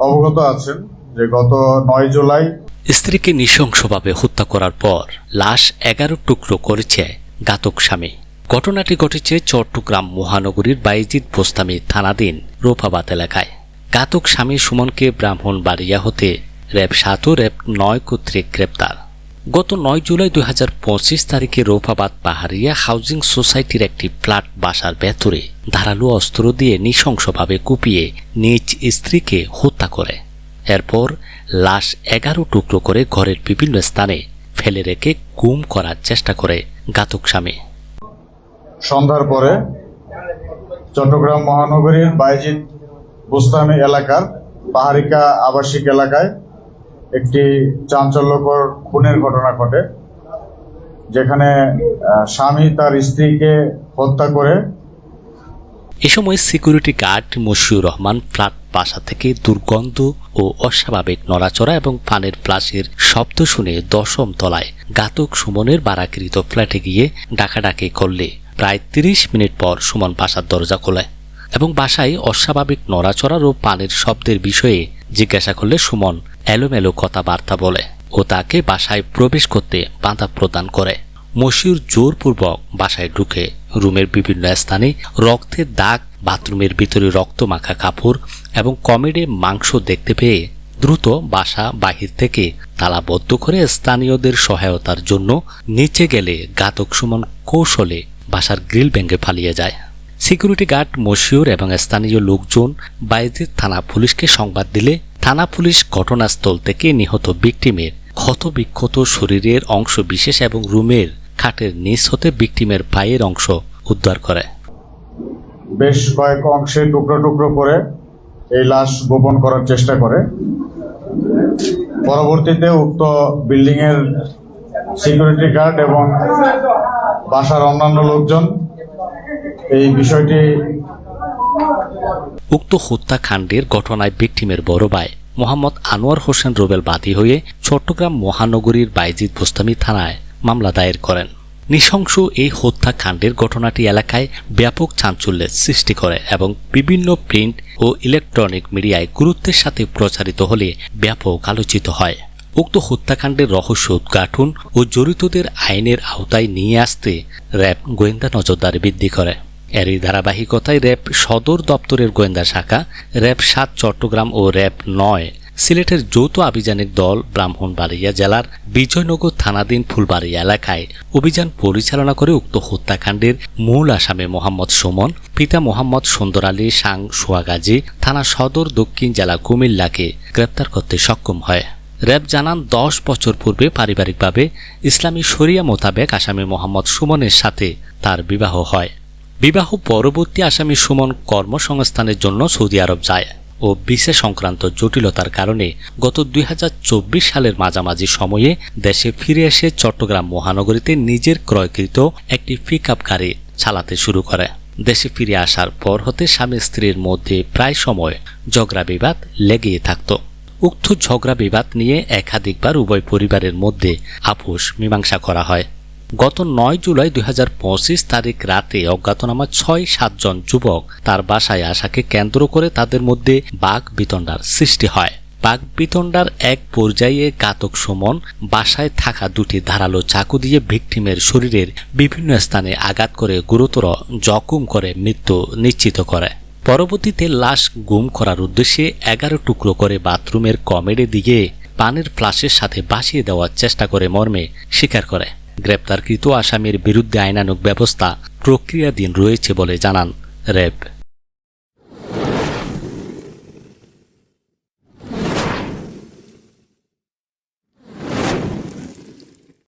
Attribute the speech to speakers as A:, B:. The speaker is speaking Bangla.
A: অবগত আছেন যে গত নয় জুলাই
B: স্ত্রীকে নৃশংসভাবে হত্যা করার পর লাশ এগারো টুকরো করেছে গাতক স্বামী। ঘটনাটি ঘটেছে চট্টগ্রাম মহানগরীর বাইজিৎ বোস্তামি থানাধীন রোফাবাদ এলাকায়। ঘাতক স্বামী সুমনকে ব্রাহ্মণ বাড়িয়া হতে র্যাব সাত ও র্যাব নয় কর্তৃক গ্রেপ্তার। গত নয় জুলাই দুই হাজার পঁচিশ তারিখে রৌফাবাদ পাহাড়িয়া হাউজিং সোসাইটির একটি ফ্ল্যাট বাসার ভেতরে ধারালো অস্ত্র দিয়ে নৃশংসভাবে কুপিয়ে নিজ স্ত্রীকে হত্যা করে। এরপর লাশ এগারো টুকরো করে ঘরের বিভিন্ন স্থানে ফেলে রেখে গুম করার চেষ্টা করে ঘাতক স্বামী।
A: সন্ধ্যার পরে চট্টগ্রাম মহানগরীর বাইজিৎ বুস্তামি এলাকার পাহাড়িকা আবাসিক এলাকায় একটি চাঞ্চল্যকর খুনের ঘটনা ঘটে, যেখানে স্বামী তার স্ত্রীকে হত্যা করে।
B: এ সময় security guard Moshiur Rahman flat বাসা থেকে দুর্গন্ধ ও অস্বাভাবিক নড়াচড়া এবং পানের ফ্লাশের শব্দ শুনে দশম তলায় ঘাতক সুমনের বারাকৃত ফ্ল্যাটে গিয়ে ডাকাডাকি করলে প্রায় তিরিশ মিনিট পর সুমন বাসার দরজা খোলে এবং বাসায় অস্বাভাবিক নড়াচড়ার ও পানের শব্দের বিষয়ে জিজ্ঞাসা করলে সুমন এলোমেলো কথাবার্তা বলে ও তাকে বাসায় প্রবেশ করতে বাধা প্রদান করে। মশিউর জোরপূর্বক বাসায় ঢুকে রুমের বিভিন্ন স্থানে রক্তের দাগ, বাথরুমের ভিতরে রক্ত মাখা কাপড় এবং কমেডে মাংস দেখতে পেয়ে দ্রুত বাসা বাহির থেকে তালাবদ্ধ করে স্থানীয়দের সহায়তার জন্য নিচে গেলে ঘাতক সুমন কৌশলে বাসার গ্রিল ভেঙে পালিয়ে যায়। সিকিউরিটি গার্ড মশিউর এবং স্থানীয় লোকজন বাইজিৎ থানা পুলিশকে সংবাদ দিলে থানা পুলিশ ঘটনাস্থল থেকে নিহত ভিকটিমের ক্ষতবিক্ষত শরীরের অংশ বিশেষ এবং রুমের খাটের নিচ হতে ভিকটিমের পায়ের অংশ উদ্ধার করে।
A: বেশ কয়েক অংশে টুকরো টুকরো করে এই লাশ গোপন করার চেষ্টা করে। পরবর্তীতে উক্ত বিল্ডিং এর সিকিউরিটি গার্ড এবং বাসার অন্যান্য লোকজন এই বিষয়টি
B: উক্ত হত্যাকাণ্ডের ঘটনায় ভিকটিমের বড় ভাই মোহাম্মদ আনোয়ার হোসেন রোবেল বাদী হয়ে চট্টগ্রাম মহানগরীর বাইজিৎ বোস্তামি থানায় মামলা দায়ের করেন। নৃশংস এই হত্যাকাণ্ডের ঘটনাটি এলাকায় ব্যাপক চাঞ্চল্যের সৃষ্টি করে এবং বিভিন্ন প্রিন্ট ও ইলেকট্রনিক মিডিয়ায় গুরুত্বের সাথে প্রচারিত হলে ব্যাপক আলোচিত হয়। উক্ত হত্যাকাণ্ডের রহস্য উদ্ঘাটন ও জড়িতদের আইনের আওতায় নিয়ে আসতে র্যাব গোয়েন্দা নজরদারি বৃদ্ধি করে। এরই ধারাবাহিকতায় র্যাব সদর দপ্তরের গোয়েন্দা শাখা, র্যাব সাত চট্টগ্রাম ও র্যাব নয়। সিলেটের যৌথ আভিযানিক দল ব্রাহ্মণবাড়িয়া জেলার বিজয়নগর থানাধীন ফুলবাড়িয়া এলাকায় অভিযান পরিচালনা করে উক্ত হত্যাকাণ্ডের মূল আসামি মোহাম্মদ সুমন, পিতা মোহাম্মদ সুন্দর আলী সাং সোয়াগাজী, থানা সদর দক্ষিণ জেলা কুমিল্লাকে গ্রেপ্তার করতে সক্ষম হয়। র্যাব জানান, দশ বছর পূর্বে পারিবারিকভাবে ইসলামী শরিয়া মোতাবেক আসামি মোহাম্মদ সুমনের সাথে তার বিবাহ হয়। বিবাহ পরবর্তী আসামি সুমন কর্মসংস্থানের জন্য সৌদি আরব যায় ও বিসে সংক্রান্ত জটিলতার কারণে গত দুই হাজার চব্বিশ সালের মাঝামাঝি সময়ে দেশে ফিরে এসে চট্টগ্রাম মহানগরীতে নিজের ক্রয়কৃত একটি পিক গাড়ি চালাতে শুরু করে। দেশে ফিরে আসার পর হতে স্বামী স্ত্রীর মধ্যে প্রায় সময় ঝগড়া বিবাদ লেগেই থাকত। উক্ত ঝগড়া বিবাদ নিয়ে একাধিকবার উভয় পরিবারের মধ্যে আপোষ মীমাংসা করা হয়। গত নয় জুলাই দুই হাজার পঁচিশ তারিখ রাতে অজ্ঞাতনামা ছয় সাতজন যুবক তার বাসায় আসাকে কেন্দ্র করে তাদের মধ্যে বাঘ বিতণ্ডার সৃষ্টি হয়। বাঘ বিতণ্ডার এক পর্যায়ে ঘাতক সুমন বাসায় থাকা দুটি ধারালো চাকু দিয়ে ভিকটিমের শরীরের বিভিন্ন স্থানে আঘাত করে গুরুতর জখম করে মৃত্যু নিশ্চিত করে। পরবর্তীতে লাশ গুম করার উদ্দেশ্যে এগারো টুকরো করে বাথরুমের কমেডে দিয়ে পানের ফ্লাশের সাথে বাসিয়ে দেওয়ার চেষ্টা করে মর্মে স্বীকার করে। গ্রেপ্তারকৃত আসামির বিরুদ্ধে আইনানুক ব্যবস্থা প্রক্রিয়াধীন রয়েছে বলে জানান র্যাব